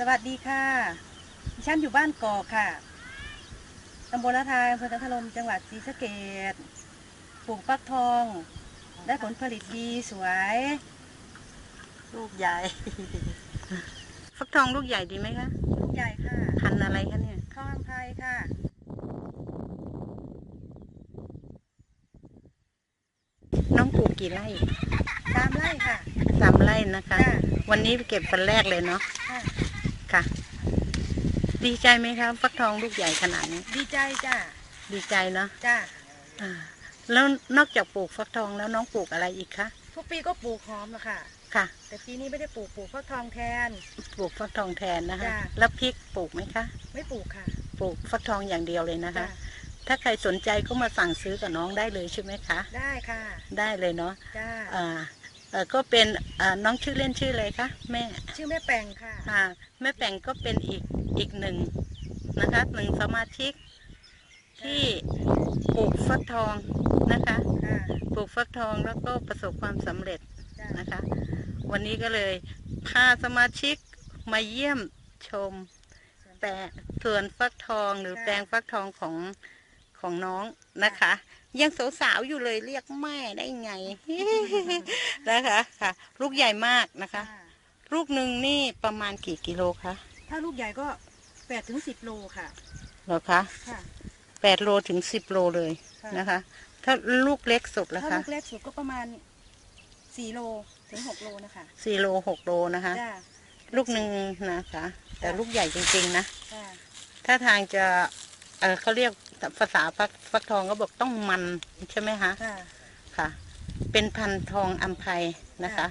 สวัสดีค่ะ ดิฉันอยู่บ้านกอกค่ะ ตำบลละทายอำเภอกันทลมจังหวัดศรีสะเกดปลูกฟักทอง ได้ผลผลิตดีสวย ลูกใหญ่ ฟักทองลูกใหญ่ดีไหมคะ ลูกใหญ่ค่ะ พันธุ์อะไรคะเนี่ย ข้าวอัมไพรค่ะ น้องปลูกกี่ไร่ตามไร่ค่ะ สามไร่นะคะ จ้ะ วันนี้เก็บวันแรกเลยเนาะ ค่ะ ค่ะ ดีใจไหมคะฟักทองลูกใหญ่ขนาดนี้ ดีใจจ้าดีใจเนาะจ้าอ่าแล้วนอกจากปลูกฟักทองแล้วน้องปลูกอะไรอีกคะทุกปีก็ปลูกหอมแล้วค่ะ ค่ะ แต่ปีนี้ไม่ได้ปลูกปลูกฟักทองแทน ปลูกฟักทองแทนนะคะ จ้ะ แล้วพริกปลูกไหมคะไม่ปลูกค่ะ ปลูกฟักทองอย่างเดียวเลยนะคะ จ้าถ้าใครสนใจก็มาสั่งซื้อกับน้องได้เลยใช่ไหมคะ ได้ค่ะ ได้เลยเนาะจ้า อ่า เอ่อก็เป็นอ่าน้องชื่อเล่นชื่ออะไรคะแม่ชื่อแม่แปงค่ะค่ะแม่แป่งก็เป็นอีกอีกหนึ่งนะคะหนึ่งสมาชิกที่ปลูกฟักทองนะคะ ค่ะปลูกฟักทองแล้วก็ประสบความสำเร็จจ้านะคะ วันนี้ก็เลยพาสมาชิกมาเยี่ยมชม แต่ส่วนฟักทองหรือแปลงฟักทองของ ของน้องนะคะ ยังสาวๆอยู่เลยเรียกแม่ได้ไง นะคะค่ะ ลูกใหญ่มากนะคะค่ะลูกหนึ่งนี่ประมาณกี่กิโลคะถ้าลูกใหญ่ก็แปดถึงสิบโลค่ะเหรอคะค่ะแปดโลถึงสิบโลเลยค่ะนะคะ ถ้าลูกเล็กสุดละถ้าคะลูกเล็กสุดก็ประมาณสี่โลถึงหกโลนะคะสี่โลหกโลนะคะ จ้าลูกหนึ่งนะคะ แต่ลูกใหญ่จริงๆนะ จ้า ถ้าทางจะ เออเขาเรียก ภาษาฟักฟักทองก็บอกต้องมันใช่ไหมคะค่ะค่ะเป็นพันธุ์ทองอัมภัยนะคะค่ะ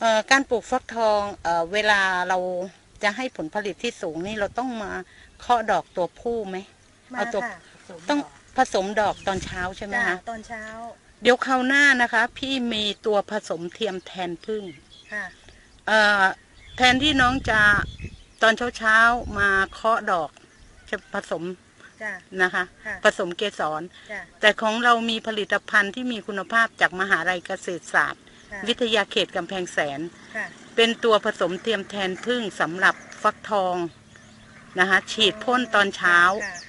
เอ่อการปลูกฟักทองเอ่อเวลาเราจะให้ผลผลิตที่สูงนี่เราต้องมาเคาะดอกตัวผู้ไหมมาเอาตัวค่ะต้องผสมดอกตอนเช้าใช่ไหมจ้าคะตอนเช้า เดี๋ยวคราวหน้านะคะ พี่มีตัวผสมเทียมแทนพึ่งค่ะเอ่อแทนที่น้องจะตอนเช้าๆมาเคาะดอกจะผสม จ้านะคะ ค่ะ ผสมเกสร จ้าแต่ของเรามีผลิตภัณฑ์ที่มีคุณภาพจากมหาลัยเกษตรศาสตร์ ค่ะวิทยาเขตกำแพงแสน ค่ะ เป็นตัวผสมเทียมแทนพึ่งสำหรับฟักทองนะคะ ฉีดพ่นตอนเช้า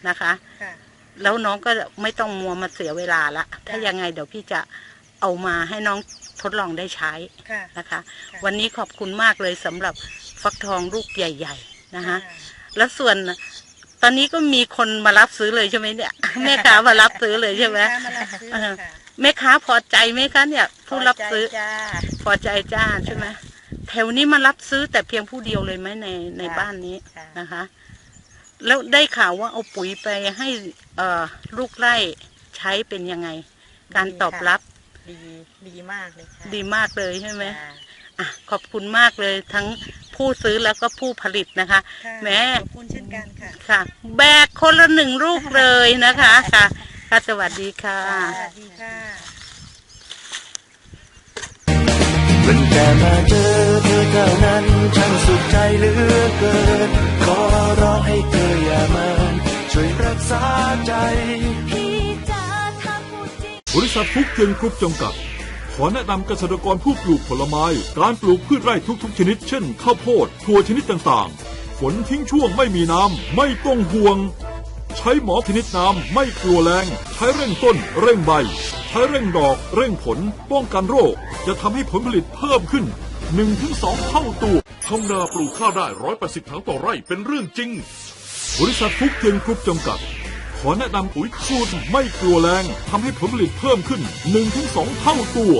นะคะ ค่ะ แล้วน้องก็ไม่ต้องมัวมาเสียเวลาละ ถ้ายังไงเดี๋ยวพี่จะเอามาให้น้องทดลองได้ใช้ค่ะ นะคะ ค่ะ วันนี้ขอบคุณมากเลยสำหรับฟักทองลูกใหญ่ ๆนะคะค่ะแล้วส่วน ตอนนี้ก็มีคนมารับซื้อเลยใช่ไหมเนี่ยแม่ค้ามารับซื้อเลยใช่ไหมลูกค้ามารับซื้อเออค่ะแม่ค้าพอใจไหมคะเนี่ย ผู้รับซื้อพใจจ้าพอใจจ้าใช่ไหมแถวนี้มารับซื้อแต่เพียงผู้เดียวเลยไหมในในค่ะบ้านนี้ค่ะนะคะ แล้วได้ข่าวว่าเอาปุ๋ยไปให้เอ่อลูกไร่ใช้เป็นยังไง การตอบรับดีดีมากเลยค่ะดีมากเลยใช่ไหมจ้า อะขอบคุณมากเลยทั้งผู้ซื้อแล้วก็ผู้ผลิตนะคะ ค่ะแม่ ขอบคุณเช่นกันค่ะค่ะ แบกคนละหนึ่งลูกเลยนะคะค่ะค่ะสวัสดีค่ะ สวัสดีค่ะ ตั้งแต่มาเจอเธอเท่านั้นฉันสุขใจเหลือเกิน ขอร้องให้เธออย่าเมินช่วยรักษาใจ บริษัทฟุกเทียนกรุ๊ปจำกัด ขอแนะนำเกษตรกรผู้ปลูกผลไม้ การปลูกพืชไร่ทุกๆ ชนิด เช่น ข้าวโพดถั่วชนิดต่างๆ ฝนทิ้งช่วงไม่มีน้ำ ไม่ต้องห่วง ใช้หมอชนิดน้ำ ไม่กลัวแรง ใช้เร่งต้น เร่งใบ ใช้เร่งดอก เร่งผล ป้องกันโรค จะทำให้ผลผลิตเพิ่มขึ้น 1-2 เท่าตัวทำนาปลูกข้าวได้ร้อยแปดสิบถังต่อไร่เป็นเรื่องจริง บริษัทฟุกเทียนกรุ๊ปจำกัด อแนะนำปุ๋ยสูตรไม่กลัวแรงทำให้ผลผลิตเพิ่มขึ้น 1-2 เท่าตัว